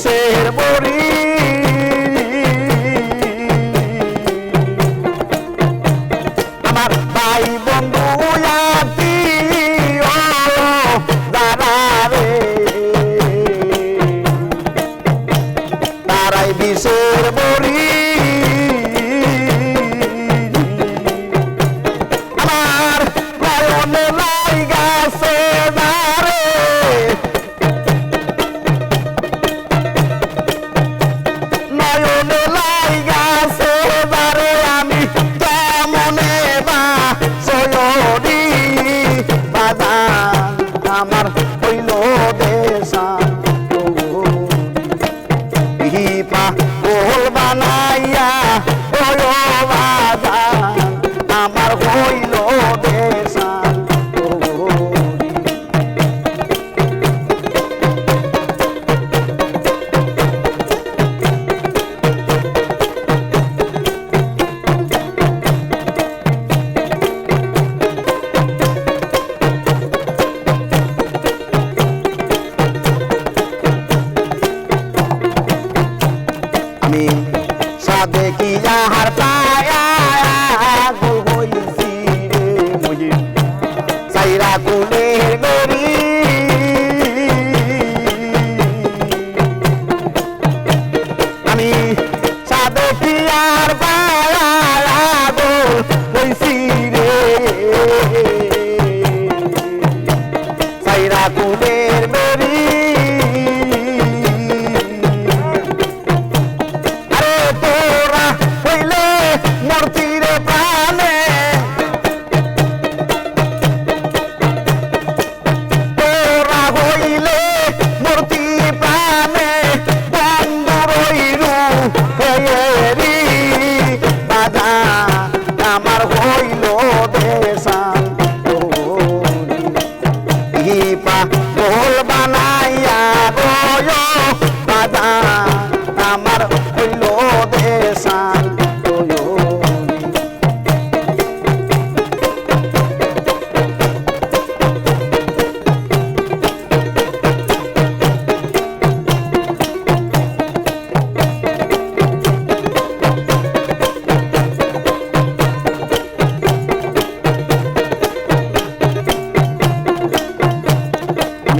ser bonito.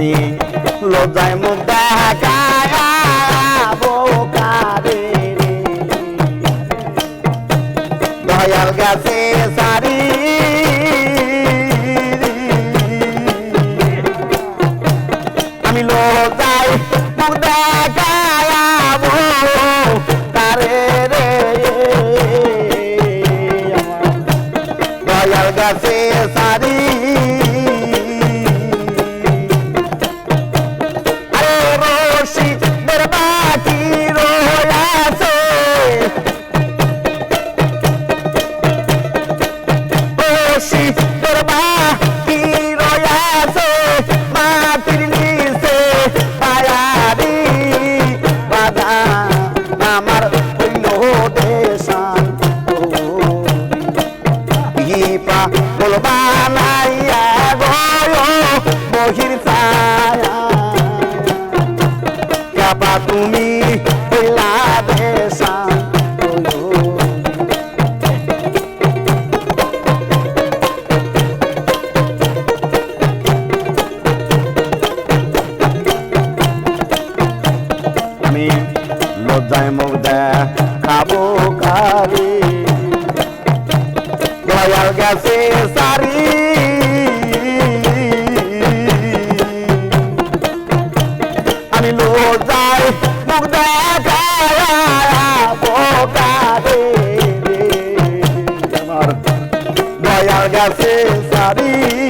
বোকারে লজায় মুখ দেখায় বোকারে দয়াল গাছে সারি। আমি লজায় মুখ দেখায় Bye. সারি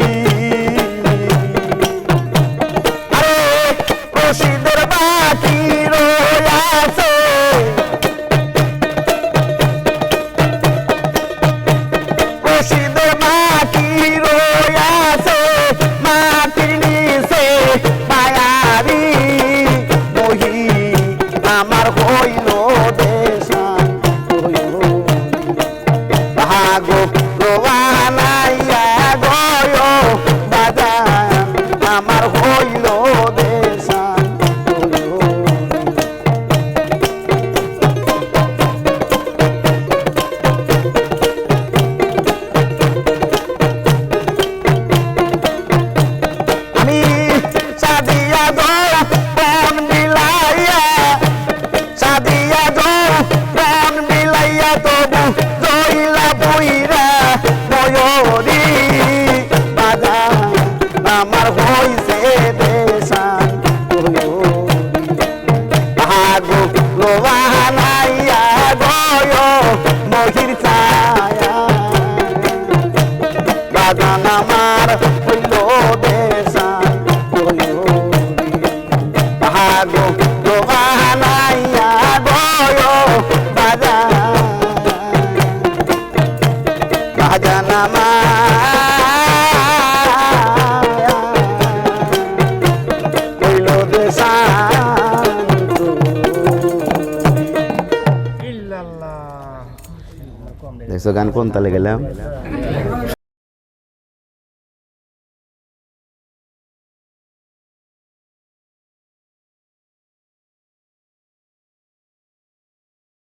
দেখছ গান কোন তালে গেলাম?